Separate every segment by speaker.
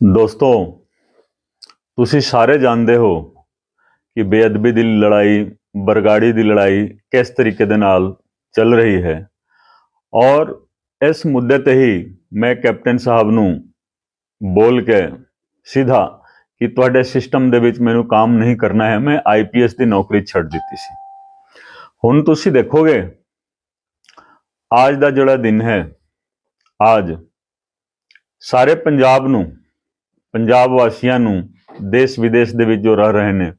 Speaker 1: ਦੋਸਤੋ, ਤੁਸੀਂ ਸਾਰੇ ਜਾਣਦੇ ਹੋ ਕਿ ਬੇਅਦਬੀ ਦੀ ਲੜਾਈ, ਬਰਗਾੜੀ ਦੀ ਲੜਾਈ ਕਿਸ ਤਰੀਕੇ ਦੇ ਨਾਲ ਚੱਲ ਰਹੀ ਹੈ। ਔਰ ਇਸ ਮੁੱਦੇ ਤੇ ਹੀ ਮੈਂ ਕੈਪਟਨ ਸਾਹਿਬ ਨੂੰ ਬੋਲ ਕੇ ਸਿੱਧਾ ਕਿ ਤੁਹਾਡੇ ਸਿਸਟਮ ਦੇ ਵਿੱਚ ਮੈਨੂੰ ਕੰਮ ਨਹੀਂ ਕਰਨਾ ਹੈ, ਮੈਂ ਆਈਪੀਐਸ ਦੀ ਨੌਕਰੀ ਛੱਡ ਦਿੱਤੀ ਸੀ। ਹੁਣ ਤੁਸੀਂ ਦੇਖੋਗੇ, ਅੱਜ ਦਾ ਜਿਹੜਾ ਦਿਨ ਹੈ, ਅੱਜ ਸਾਰੇ ਪੰਜਾਬ ਨੂੰ ਪੰਜਾਬ ਵਾਸੀਆਂ ਨੂੰ ਦੇਸ਼ ਵਿਦੇਸ਼ ਦੇ ਵਿੱਚ ਜੋ ਰਹਿ ਰਹੇ ਨੇ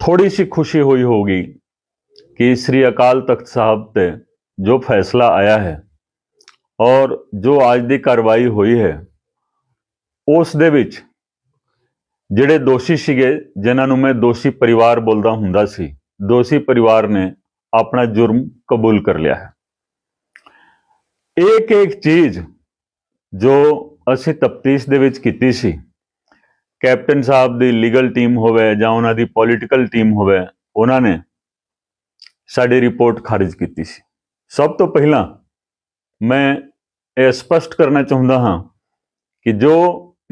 Speaker 1: ਥੋੜੀ ਸੀ ਖੁਸ਼ੀ ਹੋਈ ਹੋਗੀ ਕਿ ਸ੍ਰੀ ਅਕਾਲ ਤਖਤ ਸਾਹਿਬ ਤੇ ਜੋ ਫੈਸਲਾ ਆਇਆ ਹੈ ਔਰ ਜੋ ਅੱਜ ਦੀ ਕਾਰਵਾਈ ਹੋਈ ਹੈ, ਉਸ ਦੇ ਵਿੱਚ ਜਿਹੜੇ ਦੋਸ਼ੀ ਸੀਗੇ, ਜਿਨ੍ਹਾਂ ਨੂੰ ਮੈਂ ਦੋਸ਼ੀ ਪਰਿਵਾਰ ਬੋਲਦਾ ਹੁੰਦਾ ਸੀ, ਦੋਸ਼ੀ ਪਰਿਵਾਰ ਨੇ ਆਪਣਾ ਜੁਰਮ ਕਬੂਲ ਕਰ ਲਿਆ ਹੈ। ਇੱਕ ਇੱਕ ਚੀਜ਼ ਜੋ ਅਸੀਂ ਤਫਤੀਸ਼ ਦੇ ਵਿੱਚ ਕੀਤੀ ਸੀ। ਕੈਪਟਨ ਸਾਹਿਬ ਦੀ ਲੀਗਲ ਟੀਮ ਹੋਵੇ ਜਾਂ ਉਹਨਾਂ ਦੀ ਪੋਲੀਟੀਕਲ ਟੀਮ ਹੋਵੇ, ਉਹਨਾਂ ਨੇ ਸਾਡੀ ਰਿਪੋਰਟ ਖਾਰਜ ਕੀਤੀ ਸੀ। ਸਭ ਤੋਂ ਪਹਿਲਾਂ ਮੈਂ ਇਹ ਸਪਸ਼ਟ ਕਰਨਾ ਚਾਹੁੰਦਾ ਹਾਂ ਕਿ ਜੋ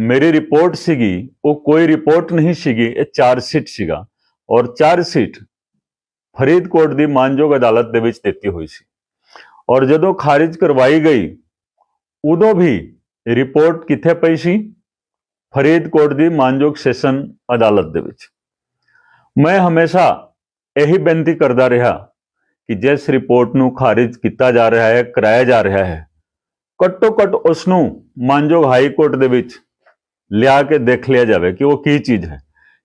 Speaker 1: ਮੇਰੀ ਰਿਪੋਰਟ ਸੀਗੀ, ਉਹ ਕੋਈ ਰਿਪੋਰਟ ਨਹੀਂ ਸੀਗੀ, ਇਹ ਚਾਰ ਸ਼ੀਟ ਸੀਗਾ ਔਰ ਚਾਰ ਸ਼ੀਟ ਫਰੀਦਕੋਟ ਦੀ ਮਾਨਯੋਗ ਅਦਾਲਤ ਦੇ ਵਿੱਚ ਦਿੱਤੀ ਹੋਈ ਸੀ। ਔਰ ਜਦੋਂ ਖਾਰਿਜ ਕਰਵਾਈ ਗਈ, ਉਦੋਂ ਵੀ ਰਿਪੋਰਟ ਕਿੱਥੇ ਪਈ ਸੀ? ਫਰੀਦਕੋਟ ਦੀ ਮਾਨਯੋਗ ਸੈਸ਼ਨ ਅਦਾਲਤ ਦੇ ਵਿੱਚ। ਮੈਂ ਹਮੇਸ਼ਾ ਇਹੀ ਬੇਨਤੀ ਕਰਦਾ ਰਿਹਾ ਕਿ ਜਿਸ ਰਿਪੋਰਟ ਨੂੰ ਖਾਰਿਜ ਕੀਤਾ ਜਾ ਰਿਹਾ ਹੈ, ਕਰਾਇਆ ਜਾ ਰਿਹਾ ਹੈ, ਘੱਟੋ ਘੱਟ ਉਸ ਨੂੰ ਮਾਨਯੋਗ ਹਾਈ ਕੋਰਟ ਦੇ ਵਿੱਚ ਲਿਆ ਕੇ ਦੇਖ ਲਿਆ ਜਾਵੇ ਕਿ ਉਹ ਕੀ ਚੀਜ਼ ਹੈ।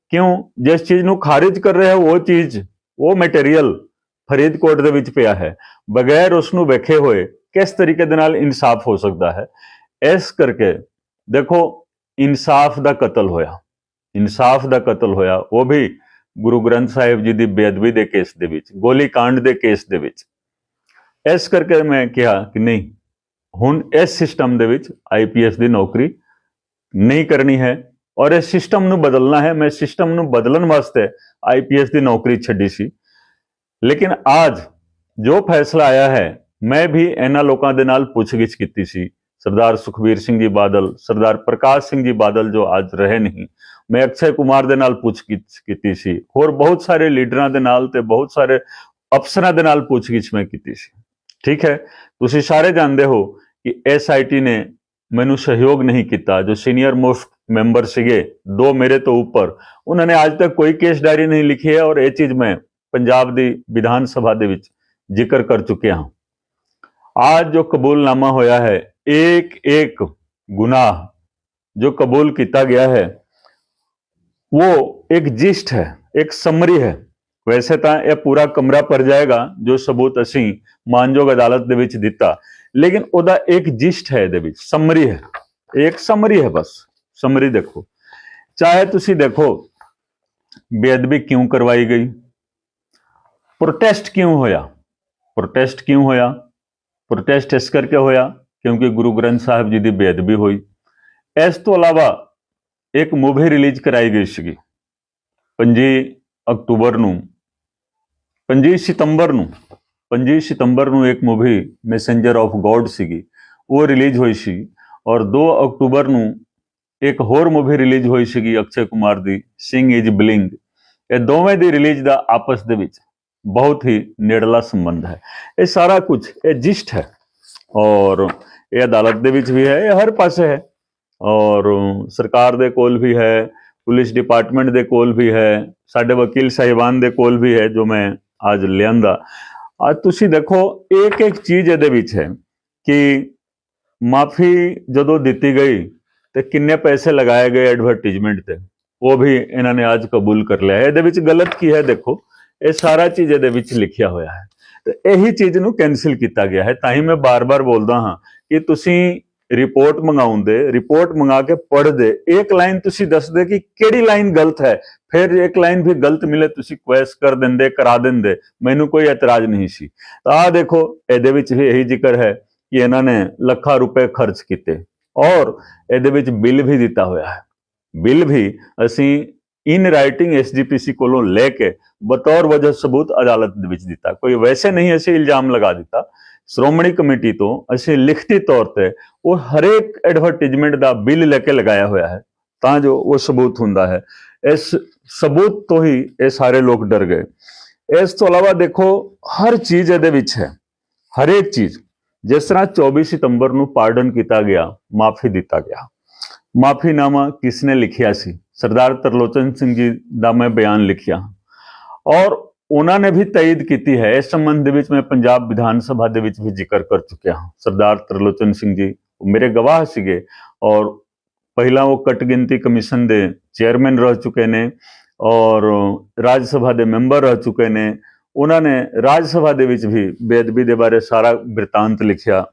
Speaker 1: ਕਿਉਂ? ਜਿਸ ਚੀਜ਼ ਨੂੰ ਖਾਰਿਜ ਕਰ ਰਿਹਾ ਹੈ ਉਹ ਚੀਜ਼, ਉਹ ਮਟੀਰੀਅਲ ਫਰੀਦਕੋਟ ਦੇ ਵਿੱਚ ਪਿਆ ਹੈ। ਬਗੈਰ ਉਸ ਨੂੰ ਵੇਖੇ ਹੋਏ ਕਿਸ ਤਰੀਕੇ ਦੇ ਨਾਲ ਇਨਸਾਫ ਹੋ ਸਕਦਾ ਹੈ? ਇਸ ਕਰਕੇ ਦੇਖੋ, ਇਨਸਾਫ ਦਾ ਕਤਲ ਹੋਇਆ। ਇਨਸਾਫ ਦਾ ਕਤਲ ਹੋਇਆ। ਉਹ ਵੀ ਗੁਰੂ ਗ੍ਰੰਥ ਸਾਹਿਬ ਜੀ ਦੀ ਬੇਅਦਬੀ ਦੇ ਕੇਸ ਦੇ ਵਿੱਚ ਗੋਲੀ ਕਾਂਡ ਦੇ ਕੇਸ ਦੇ ਵਿੱਚ। ਇਸ ਕਰਕੇ ਮੈਂ ਕਿਹਾ ਕਿ ਨਹੀਂ, ਹੁਣ ਇਸ ਸਿਸਟਮ ਦੇ ਵਿੱਚ ਆਈਪੀਐਸ ਦੀ ਨੌਕਰੀ ਨਹੀਂ ਕਰਨੀ ਹੈ ਔਰ ਇਸ ਸਿਸਟਮ ਨੂੰ ਬਦਲਣਾ ਹੈ। ਮੈਂ ਸਿਸਟਮ ਨੂੰ ਬਦਲਣ ਵਾਸਤੇ ਆਈਪੀਐਸ ਦੀ ਨੌਕਰੀ ਛੱਡੀ ਸੀ। ਲੇਕਿਨ ਅੱਜ ਜੋ ਫੈਸਲਾ ਆਇਆ ਹੈ, ਮੈਂ ਵੀ ਇਹਨਾਂ ਲੋਕਾਂ ਦੇ ਨਾਲ ਪੁੱਛਗਿੱਛ ਕੀਤੀ ਸੀ। ਸਰਦਾਰ ਸੁਖਬੀਰ ਸਿੰਘ ਜੀ ਬਾਦਲ ਸਰਦਾਰ ਪ੍ਰਕਾਸ਼ ਸਿੰਘ ਜੀ ਬਾਦਲ ਜੋ ਅੱਜ ਰਹੇ ਨਹੀਂ ਮੈਂ ਅਕਸ਼ੇ ਕੁਮਾਰ ਦੇ ਨਾਲ ਪੁੱਛਗਿੱਛ ਕੀਤੀ ਸੀ ਹੋਰ ਬਹੁਤ ਸਾਰੇ ਲੀਡਰਾਂ ਦੇ ਨਾਲ ਤੇ ਬਹੁਤ ਸਾਰੇ ਅਫਸਰਾਂ ਦੇ ਨਾਲ ਪੁੱਛਗਿੱਛ ਮੈਂ ਕੀਤੀ ਸੀ ਠੀਕ ਹੈ ਤੁਸੀਂ ਸਾਰੇ ਜਾਣਦੇ ਹੋ ਕਿ ਐਸਆਈਟੀ ਨੇ ਮੈਨੂੰ ਸਹਿਯੋਗ ਨਹੀਂ ਕੀਤਾ ਜੋ ਸੀਨੀਅਰ ਮੋਸਟ ਮੈਂਬਰ ਸੀਗੇ ਦੋ ਮੇਰੇ ਤੋਂ ਉੱਪਰ ਉਹਨਾਂ ਨੇ ਅੱਜ ਤੱਕ ਕੋਈ ਕੇਸ ਡਾਇਰੀ ਨਹੀਂ ਲਿਖੀ ਹੈ ਔਰ ਇਹ ਚੀਜ਼ ਮੈਂ ਪੰਜਾਬ ਦੀ ਵਿਧਾਨ ਸਭਾ ਦੇ ਵਿੱਚ ਜ਼ਿਕਰ ਕਰ ਚੁੱਕਿਆ ਹਾਂ आज जो कबूलनामा होया है एक एक गुनाह जो कबूल किया गया है वो एक जिस्ट है एक समरी है ਵੈਸੇ ਤਾਂ ਇਹ ਪੂਰਾ ਕਮਰਾ ਪਰ ਜਾਏਗਾ ਜੋ ਸਬੂਤ ਅਸੀਂ ਮਾਨਯੋਗ ਅਦਾਲਤ ਦੇ ਵਿੱਚ ਦਿੱਤਾ ਲੇਕਿਨ ਉਹਦਾ ਇੱਕ ਜਿਸਟ ਹੈ ਇਹਦੇ ਵਿੱਚ ਸਮਰੀ ਹੈ ਇੱਕ ਸਮਰੀ ਹੈ ਬਸ ਸਮਰੀ ਦੇਖੋ ਚਾਹੇ ਤੁਸੀਂ ਦੇਖੋ ਬੇਅਦਬੀ ਕਿਉਂ ਕਰਵਾਈ ਗਈ ਪ੍ਰੋਟੈਸਟ ਕਿਉਂ ਹੋਇਆ ਪ੍ਰੋਟੈਸਟ ਕਿਉਂ ਹੋਇਆ ਪ੍ਰੋਟੈਸਟ ਇਸ ਕਰਕੇ ਹੋਇਆ ਕਿਉਂਕਿ ਗੁਰੂ ਗ੍ਰੰਥ ਸਾਹਿਬ ਜੀ ਦੀ ਬੇਅਦਬੀ ਹੋਈ। ਇਸ ਤੋਂ ਇਲਾਵਾ ਇੱਕ ਮੂਵੀ ਰਿਲੀਜ਼ ਕਰਾਈ ਗਈ ਸੀਗੀ 5 ਅਕਤੂਬਰ ਨੂੰ 5 ਸਤੰਬਰ ਨੂੰ 5 ਸਤੰਬਰ ਨੂੰ ਇੱਕ ਮੂਵੀ ਮੈਸੇਂਜਰ ਆਫ ਗੋਡ ਸੀਗੀ, ਉਹ ਰਿਲੀਜ਼ ਹੋਈ ਸੀ ਔਰ 2 ਅਕਤੂਬਰ ਨੂੰ ਇੱਕ ਹੋਰ ਮੂਵੀ ਰਿਲੀਜ਼ ਹੋਈ ਸੀਗੀ ਅਕਸ਼ੇ ਕੁਮਾਰ ਦੀ ਸਿੰਘ ਇਜ ਬਲਿੰਗ ਇਹ ਦੋਵੇਂ ਦੀ ਰਿਲੀਜ਼ ਦਾ ਆਪਸ ਦੇ ਵਿੱਚ ਬਹੁਤ ਹੀ ਨੇੜਲਾ ਸੰਬੰਧ ਹੈ। ਇਹ ਸਾਰਾ ਕੁਝ ਇਹ ਜਿਸਟ ਹੈ ਔਰ ਇਹ ਅਦਾਲਤ ਦੇ ਵਿੱਚ ਵੀ ਹੈ, ਇਹ ਹਰ ਪਾਸੇ ਹੈ। ਔਰ ਸਰਕਾਰ ਦੇ ਕੋਲ ਵੀ ਹੈ, ਪੁਲਿਸ ਡਿਪਾਰਟਮੈਂਟ ਦੇ ਕੋਲ ਵੀ ਹੈ, ਸਾਡੇ ਵਕੀਲ ਸਾਹਿਬਾਨ ਦੇ ਕੋਲ ਵੀ ਹੈ, ਜੋ ਮੈਂ ਅੱਜ ਲਿਆਂਦਾ। ਅੱਜ ਤੁਸੀਂ ਦੇਖੋ ਇੱਕ ਇੱਕ ਚੀਜ਼ ਇਹਦੇ ਵਿੱਚ ਹੈ ਕਿ ਮਾਫੀ ਜਦੋਂ ਦਿੱਤੀ ਗਈ, ਤੇ ਕਿੰਨੇ ਪੈਸੇ ਲਗਾਏ ਗਏ ਐਡਵਰਟਾਈਜ਼ਮੈਂਟ ਤੇ, ਉਹ ਵੀ ਇਹਨਾਂ ਨੇ ਅੱਜ ਕਬੂਲ ਕਰ ਲਿਆ ਹੈ। ਇਹਦੇ ਵਿੱਚ ਗਲਤ ਕੀ ਹੈ ਦੇਖੋ, ਇਹ ਸਾਰਾ ਚੀਜ਼ ਇਹਦੇ ਵਿੱਚ ਲਿਖਿਆ ਹੋਇਆ ਹੈ। ਤੇ ਇਹੀ ਚੀਜ਼ ਨੂੰ ਕੈਨਸਲ ਕੀਤਾ ਗਿਆ ਹੈ, ਤਾਂ ਹੀ ਮੈਂ ਬਾਰ-ਬਾਰ ਬੋਲਦਾ ਹਾਂ ਕਿ ਤੁਸੀਂ ਰਿਪੋਰਟ ਮੰਗਾਉਂਦੇ ਰਿਪੋਰਟ ਮੰਗਾ ਕੇ ਪੜ੍ਹਦੇ, ਇੱਕ ਲਾਈਨ ਤੁਸੀਂ ਦੱਸਦੇ ਕਿ ਕਿਹੜੀ ਲਾਈਨ ਗਲਤ ਹੈ, ਫਿਰ ਇੱਕ ਲਾਈਨ ਵੀ ਗਲਤ ਮਿਲੇ, ਤੁਸੀਂ ਕੁਐਸ ਕਰ ਦਿੰਦੇ, ਕਰਾ ਦਿੰਦੇ, ਮੈਨੂੰ ਕੋਈ ਇਤਰਾਜ਼ ਨਹੀਂ ਸੀ। ਤਾਂ ਆਹ ਦੇਖੋ, ਇਹਦੇ ਵਿੱਚ ਵੀ ਇਹੀ ਜ਼ਿਕਰ ਹੈ ਕਿ ਇਹਨਾਂ ਨੇ ਲੱਖਾਂ ਰੁਪਏ ਖਰਚ ਕੀਤੇ ਔਰ ਇਹਦੇ ਵਿੱਚ ਬਿੱਲ ਵੀ ਦਿੱਤਾ ਹੋਇਆ ਹੈ। ਬਿੱਲ ਵੀ ਅਸੀਂ ਇਨ ਰਾਈਟਿੰਗ ਐਸਜੀਪੀਸੀ ਕੋਲੋਂ ਲੈ ਕੇ ਬਤੌਰ ਵਜ੍ਹਾ ਸਬੂਤ ਅਦਾਲਤ ਦੇ ਵਿੱਚ ਦਿੱਤਾ। ਕੋਈ ਵੈਸੇ ਨਹੀਂ ਅਸੀਂ ਇਲਜ਼ਾਮ ਲਗਾ ਦਿੱਤਾ ਸ਼੍ਰੋਮਣੀ ਕਮੇਟੀ ਤੋਂ ਅਸੀਂ ਲਿਖਤੀ ਤੌਰ ਤੇ ਉਹ ਹਰੇਕ ਐਡਵਰਟਾਈਜ਼ਮੈਂਟ ਦਾ ਬਿੱਲ ਲੈ ਕੇ ਲਗਾਇਆ ਹੋਇਆ ਹੈ, ਤਾਂ ਜੋ ਉਹ ਸਬੂਤ ਹੁੰਦਾ ਹੈ। ਇਸ ਸਬੂਤ ਤੋਂ ਹੀ ਇਹ ਸਾਰੇ ਲੋਕ ਡਰ ਗਏ। ਇਸ ਤੋਂ ਇਲਾਵਾ ਦੇਖੋ, ਹਰ ਚੀਜ਼ ਇਹਦੇ ਵਿੱਚ ਹੈ, ਹਰੇਕ ਚੀਜ਼। ਜਿਸ ਤਰ੍ਹਾਂ 24 ਸਤੰਬਰ ਨੂੰ ਪਾਰਡਨ ਕੀਤਾ ਗਿਆ, ਮਾਫੀ ਦਿੱਤਾ ਗਿਆ। ਮਾਫੀਨਾਮਾ ਕਿਸ ਨੇ ਲਿਖਿਆ ਸੀ? ਸਰਦਾਰ ਤਰਲੋਚਨ ਸਿੰਘ ਜੀ ਦਾ ਮੈਂ ਬਿਆਨ ਲਿਖਿਆ। ਔਰ ਉਹਨਾਂ ਨੇ ਵੀ ਤਾਇਦ ਕੀਤੀ ਹੈ। ਇਸ ਸੰਬੰਧ ਦੇ ਵਿੱਚ ਮੈਂ ਪੰਜਾਬ ਵਿਧਾਨ ਸਭਾ ਦੇ ਵਿੱਚ ਵੀ ਜ਼ਿਕਰ ਕਰ ਚੁੱਕਿਆ ਹਾਂ। ਸਰਦਾਰ ਤਰਲੋਚਨ ਸਿੰਘ ਜੀ, ਉਹ ਮੇਰੇ ਗਵਾਹ ਸੀਗੇ ਔਰ ਪਹਿਲਾਂ ਉਹ ਕਟ ਗਿਣਤੀ ਕਮਿਸ਼ਨ ਦੇ ਚੇਅਰਮੈਨ ਰਹਿ ਚੁੱਕੇ ਨੇ ਔਰ ਰਾਜ ਸਭਾ ਦੇ ਮੈਂਬਰ ਰਹਿ ਚੁੱਕੇ ਨੇ। ਉਹਨਾਂ ਨੇ ਰਾਜ ਸਭਾ ਦੇ ਵਿੱਚ ਵੀ ਬੇਅਦਬੀ ਦੇ ਬਾਰੇ ਸਾਰਾ ਬਿਰਤਾਂਤ ਲਿਖਿਆ।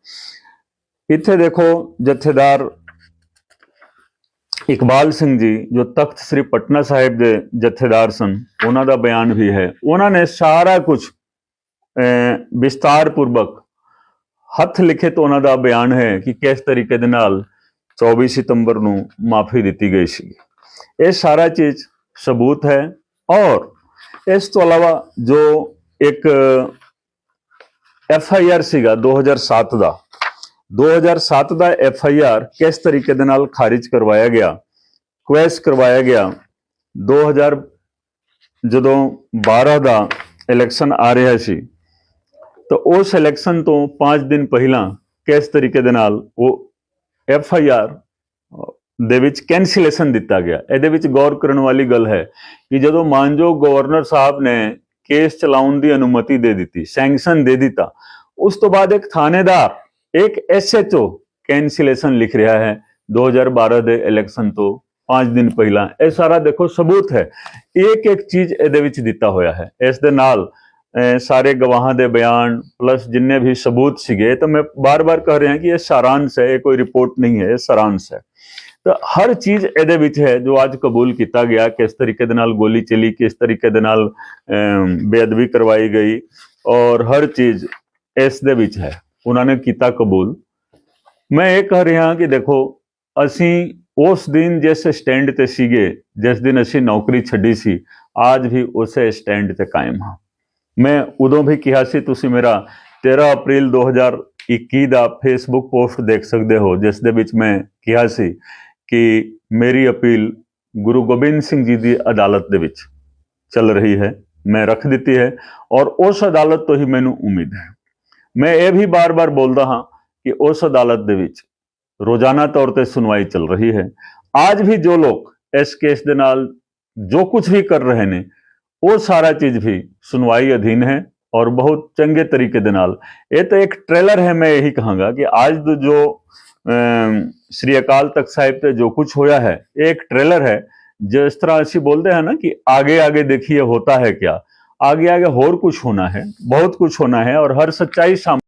Speaker 1: ਇੱਥੇ ਦੇਖੋ ਜਥੇਦਾਰ ਇਕਬਾਲ ਸਿੰਘ ਜੀ ਜੋ ਤਖਤ ਸ੍ਰੀ ਪਟਨਾ ਸਾਹਿਬ ਦੇ ਜਥੇਦਾਰ ਸਨ, ਉਹਨਾਂ ਦਾ ਬਿਆਨ ਵੀ ਹੈ। ਉਹਨਾਂ ਨੇ ਸਾਰਾ ਕੁਝ ਵਿਸਤਾਰ ਪੂਰਵਕ ਹੱਥ ਲਿਖਿਤ ਉਹਨਾਂ ਦਾ ਬਿਆਨ ਹੈ ਕਿ ਕਿਸ ਤਰੀਕੇ ਦੇ ਨਾਲ 24 ਸਤੰਬਰ ਨੂੰ ਮਾਫੀ ਦਿੱਤੀ ਗਈ ਸੀ। ਇਹ ਸਾਰਾ ਚੀਜ਼ ਸਬੂਤ ਹੈ ਔਰ ਇਸ ਤੋਂ ਇਲਾਵਾ ਜੋ ਇੱਕ ਐਫ ਆਈ ਆਰ ਸੀਗਾ 2007 ਦਾ 2007 ਦਾ ਐਫ ਆਈ ਆਰ ਕਿਸ ਤਰੀਕੇ ਦੇ ਨਾਲ ਖਾਰਿਜ ਕਰਵਾਇਆ ਗਿਆ? ਕੁਐਸ ਕਰਵਾਇਆ ਗਿਆ। 2000 ਜਦੋਂ 12 ਦਾ ਇਲੈਕਸ਼ਨ ਆ ਰਿਹਾ ਸੀ, ਤਾਂ ਉਸ ਇਲੈਕਸ਼ਨ ਤੋਂ 5 ਦਿਨ ਪਹਿਲਾਂ ਕਿਸ ਤਰੀਕੇ ਦੇ ਨਾਲ ਉਹ ਐਫ ਆਈ ਆਰ ਦੇ ਵਿੱਚ ਕੈਂਸਲੇਸ਼ਨ ਦਿੱਤਾ ਗਿਆ? ਇਹਦੇ ਵਿੱਚ ਗੌਰ ਕਰਨ ਵਾਲੀ ਗੱਲ ਹੈ ਕਿ ਜਦੋਂ ਮਾਨਯੋਗ ਗਵਰਨਰ ਸਾਹਿਬ ਨੇ ਕੇਸ ਚਲਾਉਣ ਦੀ ਅਨੁਮਤੀ ਦੇ ਦਿੱਤੀ ਸੈਂਕਸ਼ਨ ਦੇ ਦਿੱਤਾ, ਉਸ ਤੋਂ ਬਾਅਦ ਇੱਕ ਥਾਣੇਦਾਰ ਇੱਕ ਐਸਐਚਓ ਕੈਂਸਲੇਸ਼ਨ ਲਿਖ ਰਿਹਾ ਹੈ 2012 ਦੇ ਇਲੈਕਸ਼ਨ ਤੋਂ 5 ਦਿਨ ਪਹਿਲਾਂ ਇਹ ਸਾਰਾ ਦੇਖੋ ਸਬੂਤ ਹੈ ਇੱਕ ਇੱਕ ਚੀਜ਼ ਇਹਦੇ ਵਿੱਚ ਦਿੱਤਾ ਹੋਇਆ ਹੈ ਇਸ ਦੇ ਨਾਲ ਅਹ, ਸਾਰੇ ਗਵਾਹਾਂ ਦੇ ਬਿਆਨ ਪਲੱਸ ਜਿੰਨੇ ਵੀ ਸਬੂਤ ਸੀਗੇ ਤਾਂ ਮੈਂ ਬਾਰ-ਬਾਰ ਕਹਿ ਰਿਹਾ ਕਿ ਇਹ ਸਾਰਾਂਸ਼ ਹੈ ਇਹ ਕੋਈ ਰਿਪੋਰਟ ਨਹੀਂ ਹੈ ਇਹ ਸਾਰਾਂਸ਼ ਹੈ ਤਾਂ ਹਰ ਚੀਜ਼ ਇਹਦੇ ਵਿੱਚ ਹੈ ਜੋ ਅੱਜ ਕਬੂਲ ਕੀਤਾ ਗਿਆ ਕਿਸ ਤਰੀਕੇ ਦੇ ਨਾਲ ਗੋਲੀ ਚਲੀ ਕਿਸ ਤਰੀਕੇ ਦੇ ਨਾਲ ਅਮ, ਬੇਅਦਬੀ ਕਰਵਾਈ ਗਈ ਔਰ ਹਰ ਚੀਜ਼ ਇਸ ਦੇ ਵਿੱਚ ਹੈ ਉਹਨਾਂ ਨੇ ਕੀਤਾ ਕਬੂਲ। ਮੈਂ ਇਹ ਕਹਿ ਰਿਹਾ ਕਿ ਦੇਖੋ, ਅਸੀਂ ਉਸ ਦਿਨ ਜਿਸ ਸਟੈਂਡ ਤੇ ਸੀਗੇ, ਜਿਸ ਦਿਨ ਅਸੀਂ ਨੌਕਰੀ ਛੱਡੀ ਸੀ, ਅੱਜ ਵੀ ਉਸੇ ਸਟੈਂਡ ਤੇ ਕਾਇਮ ਹਾਂ। ਮੈਂ ਉਦੋਂ ਵੀ ਕਿਹਾ ਸੀ, ਤੁਸੀਂ ਮੇਰਾ 13 ਅਪ੍ਰੈਲ 2021 ਦਾ ਫੇਸਬੁੱਕ ਪੋਸਟ ਦੇਖ ਸਕਦੇ ਹੋ, ਜਿਸ ਦੇ ਵਿੱਚ ਮੈਂ ਕਿਹਾ ਸੀ ਕਿ ਮੇਰੀ ਅਪੀਲ ਗੁਰੂ ਗੋਬਿੰਦ ਸਿੰਘ ਜੀ ਦੀ ਅਦਾਲਤ ਦੇ ਵਿੱਚ ਚੱਲ ਰਹੀ ਹੈ, ਮੈਂ ਰੱਖ ਦਿੱਤੀ ਹੈ ਔਰ ਉਸ ਅਦਾਲਤ ਤੋਂ ਹੀ ਮੈਨੂੰ ਉਮੀਦ ਹੈ। मैं ये भी बार बार बोलता हाँ कि उस अदालत रोज़ाना तौर पर सुनवाई चल रही है आज भी जो लोग इस केस के नाल जो कुछ भी कर रहे हैं वो सारा चीज़ भी सुनवाई अधीन है और बहुत चंगे तरीके दे नाल। ए तो एक ट्रेलर है, मैं यही कहूँगा कि आज तो जो श्री अकाल तख्त साहिब से जो कुछ होया है, एक ट्रेलर है, जिस तरह अच्छी बोलते हैं ना कि आगे आगे देखिए होता है क्या आगे आगे और कुछ होना है बहुत कुछ होना है और हर सच्चाई सामने